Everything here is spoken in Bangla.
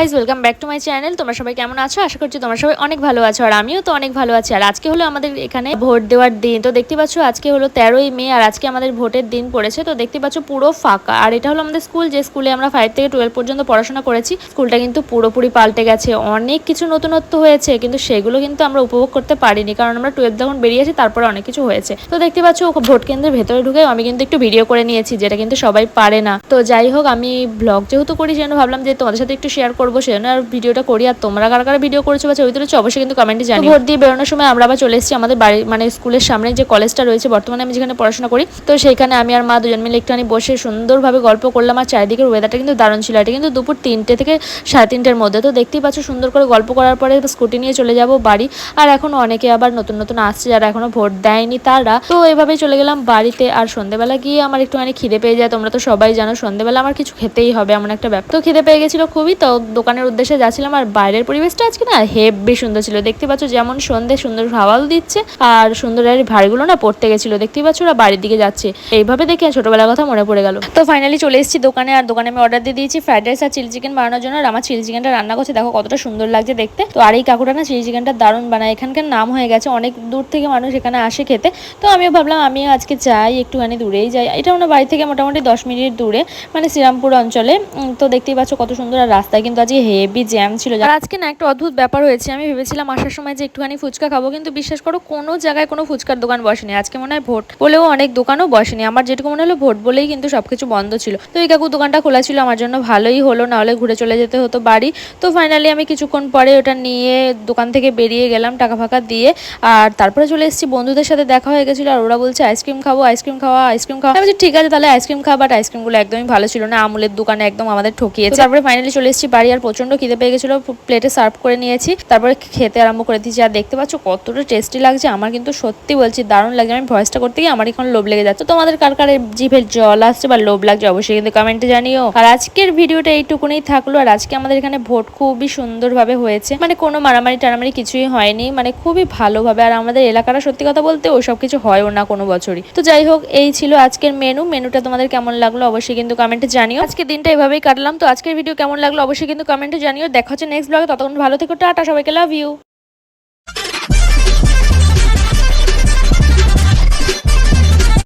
Guys welcome back to my channel তোমরা সবাই কেমন আছো? আশা করছি তোমরা সবাই অনেক ভালো আছো আর আমিও তো অনেক ভালো আছি। আর আজকে হলো আমাদের এখানে ভোট দেওয়ার দিন। তো দেখতে পাচ্ছ আজকে হলো তেরোই মে আর আজকে আমাদের ভোটের দিন পড়েছে। তো দেখতে পাচ্ছ পুরো ফাঁকা। আর এটা হলো আমাদের স্কুল। যে স্কুলে আমরা ফাইভ থেকে টুয়েলভ পর্যন্ত পড়াশোনা করেছি, স্কুলটা কিন্তু পুরোপুরি পাল্টে গেছে। অনেক কিছু নতুনত্ব হয়েছে, কিন্তু সেগুলো কিন্তু আমরা উপভোগ করতে পারিনি। কারণ আমরা টুয়েলভ যখন বেরিয়েছি তারপরে অনেক কিছু হয়েছে। তো দেখতে পাচ্ছ ভোট কেন্দ্রের ভেতরে ঢুকে আমি কিন্তু একটু ভিডিও করে নিয়েছি, যেটা কিন্তু সবাই পারে না। তো যাই হোক, আমি ব্লগ যেহেতু করি, সেজন্য ভাবলাম যে তোমাদের সাথে একটু শেয়ার করব। সেজন্য আর ভিডিওটা করি। আর তোমরা কারা কারা ভিডিও করেছ বা ছবি তুলেছো অবশ্যই কিন্তু কমেন্টে জানি ভোট দিয়ে বেরোনোর সময় আমরা আবার চলে এসেছি আমাদের বাড়ি মানে স্কুলের সামনে যে কলেজটা রয়েছে, বর্তমানে আমি যেখানে পড়াশোনা করি, তো সেইখানে আমি আর মা দুজন মিলে একটুখানি বসে সুন্দরভাবে গল্প করলাম। আর চারিদিকের ওয়েদারটা কিন্তু দারুণ ছিল। এটা কিন্তু দুপুর তিনটে থেকে সাড়ে তিনটের মধ্যে। তো দেখতেই পাচ্ছ সুন্দর করে গল্প করার পরে স্কুটি নিয়ে চলে যাব বাড়ি। আর এখন অনেকে আবার নতুন নতুন আসছে যারা এখনও ভোট দেয়নি তারা। তো এভাবেই চলে গেলাম বাড়িতে। আর সন্ধ্যেবেলা গিয়ে আমার একটুখানি খিদে পেয়ে যায়। তোমরা তো সবাই জানো সন্ধ্যেবেলা আমার কিছু খেতেই হবে এমন একটা ব্যাপার। তো খিদে পেয়ে গেছিল খুবই। তো দোকানের উদ্দেশ্যে যাচ্ছিলাম আর বাইরের পরিবেশটা আজকে না হেভি সুন্দর ছিল। দেখতে পাচ্ছ যেমন সন্ধ্যে সুন্দর হাওয়াও দিচ্ছে আর সুন্দর আর ভারীগুলো না পড়তে গেছিল। দেখতেই পাচ্ছ ওরা বাড়ির দিকে যাচ্ছে। এইভাবে দেখে ছোটবেলার কথা মনে পড়ে গেল। তো ফাইনালি চলে এসেছি দোকানে আর দোকানে আমি অর্ডার দিয়ে দিয়েছি ফ্রাইড রাইস আর চিলি চিকেন বানানোর জন্য। আর আমার চিলি চিকেনটা রান্না করছে, দেখো কতটা সুন্দর লাগছে দেখতে। তো আর এই কাকুটা না চিলি চিকেনটা দারুণ বানায়। এখানকার নাম হয়ে গেছে, অনেক দূর থেকে মানুষ এখানে আসে খেতে। তো আমিও ভাবলাম আমি আজকে যাই, একটুখানি দূরেই যাই। এটা আমার বাড়ি থেকে মোটামুটি দশ মিনিট দূরে মানে শ্রীরামপুর অঞ্চলে। তো দেখতেই পাচ্ছ কত সুন্দর আর রাস্তায় কিন্তু আজকে হেভি জ্যাম ছিল। আর আজকে না একটা অদ্ভুত ব্যাপার হয়েছে। আমি ভেবেছিলাম আসার সময় যে একটুখানি ফুচকা খাব, কিন্তু বিশ্বাস করো কোনো জায়গায় কোনো ফুচকার দোকান বসেনি। আজকে মনে হয় ভোট বলেও অনেক দোকানও বসেনি। আমার যেটুকু মনে হলো ভোট বলেই কিন্তু সবকিছু বন্ধ ছিল। তো এই কাকু দোকানটা খোলা ছিল, আমার জন্য ভালোই হলো, নাহলে ঘুরে চলে যেতে হতো বাড়ি। তো ফাইনালি আমি কিছুক্ষণ পরে ওটা নিয়ে দোকান থেকে বেরিয়ে গেলাম টাকা ফাঁকা দিয়ে। আর তারপরে চলে এসেছি, বন্ধুদের সাথে দেখা হয়ে গেছিল, আর ওরা বলছে আইসক্রিম খাব আইসক্রিম খাওয়া আইসক্রিম খাওয়া। আমি ঠিক আছে, তাহলে আইসক্রিম খাওয়া বাট আইসক্রিমগুলো একদমই ভালো ছিল না। আমুলের দোকানে একদম আমাদের ঠকিয়েছে। তারপরে ফাইনালি চলে এসেছি বাড়ি, আর প্রচণ্ড খিদে পেয়ে গেছিল প্লেটে সার্ভ করে নিয়েছি। তারপরে খেতে আরম্ভ করে দিয়েছি। আর দেখতে পাচ্ছ কতটা টেস্টি লাগছে। আমার কিন্তু সত্যি বলছি, দারুণ লাগছে আমি ভয়েসটা করতে গিয়ে আমার এখন লোভ লেগে যাচ্ছে। তোমাদের কার কার জিভের জল আসছে বা লোভ লাগছে অবশ্যই কিন্তু কমেন্টে জানিও। আর আজকের ভিডিওটা এইটুকুনি থাকল। আর আজকে আমাদের এখানে ভোট খুবই সুন্দরভাবে হয়েছে। মানে কোনো মারামারি টারামারি কিছুই হয়নি। মানে খুবই ভালোভাবে। আর আমাদের এলাকাটা সত্যি কথা বলতে ওসব কিছু হয়ও না কোনো বছরই। তো যাই হোক, এই ছিল আজকের মেনু মেনুটা তোমাদের কেমন লাগল অবশ্যই কিন্তু কমেন্টে জানিও। আজকে দিনটা এভাবেই কাটলাম। তো আজকের ভিডিও কেমন লাগল অবশ্যই কিন্তু কমেন্টে জানিও। দেখা হচ্ছে নেক্সট ব্লগে ততক্ষণ ভালো থেকো টাটা। সবাইকে লাভ ইউ